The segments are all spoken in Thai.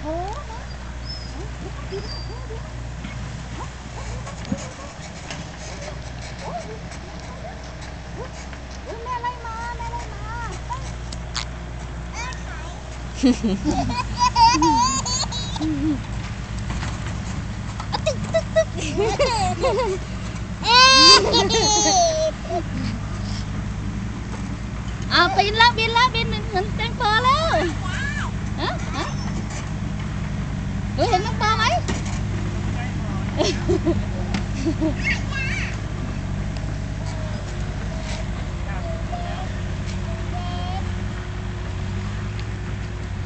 โอ้แม่ไล่มา แม่ไล่มาตึกตึกตึกเอาบินแล้วบินแล้วบินเหมือนเหมือนแตงปอแล้วฮะฮะเฮ้ยเห็นแตงปอไหม เ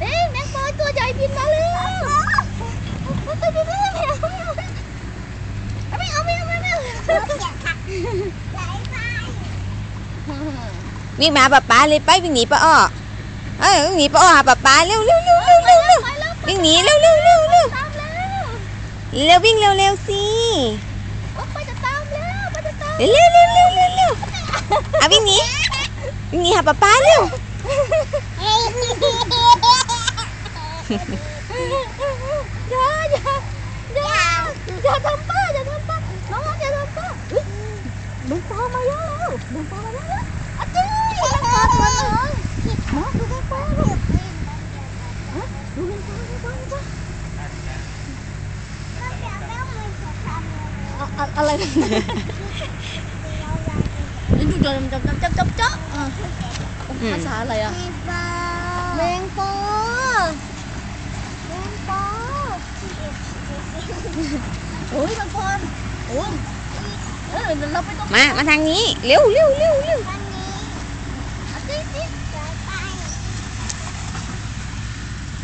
อ๊ะแมงปอตัวใหญ่บินมาแล้วตัวบินมาแล้วไม่เอาไม่เอาไม่เอาไม่เอาวิ่งมาหาป๊าป๊าเลยไปวิ่งหนีป้าอ้อเอ้ยวิ่งหนีป้าอ้อหาป๊าป๊าเร็วเร็วเร็ว เร็ววิ่งเร็วเร็วสิโอ้ไปจะตามแล้วไปจะตามเร็วเร็วเร็วเร็วเร็วเร็วอะวิ่งหนีวิ่งหนีหาป๊าป๊าเร็วอย่าอย่าอย่าอย่าทำป้าอย่าทำป้าน้องอย่าทำป้าเฮ้ยแมงปอมาแล้วแมงปอมาแล้วอาจารย์แมงปอตัวน้องน้องดูแมงปอลูกฮะดูแมงปอแมงปอแมงปอ อะไรนั่นลิ้จุจมจมจมจมจมจอะภาษาอะไรอะ แมงปอแมงปอโอ้ยมังกรโอ้ยเออเราไปต้องมา มาทางนี้ เร็วเร็วเร็วเร็วอันนี้ เอาสิสิ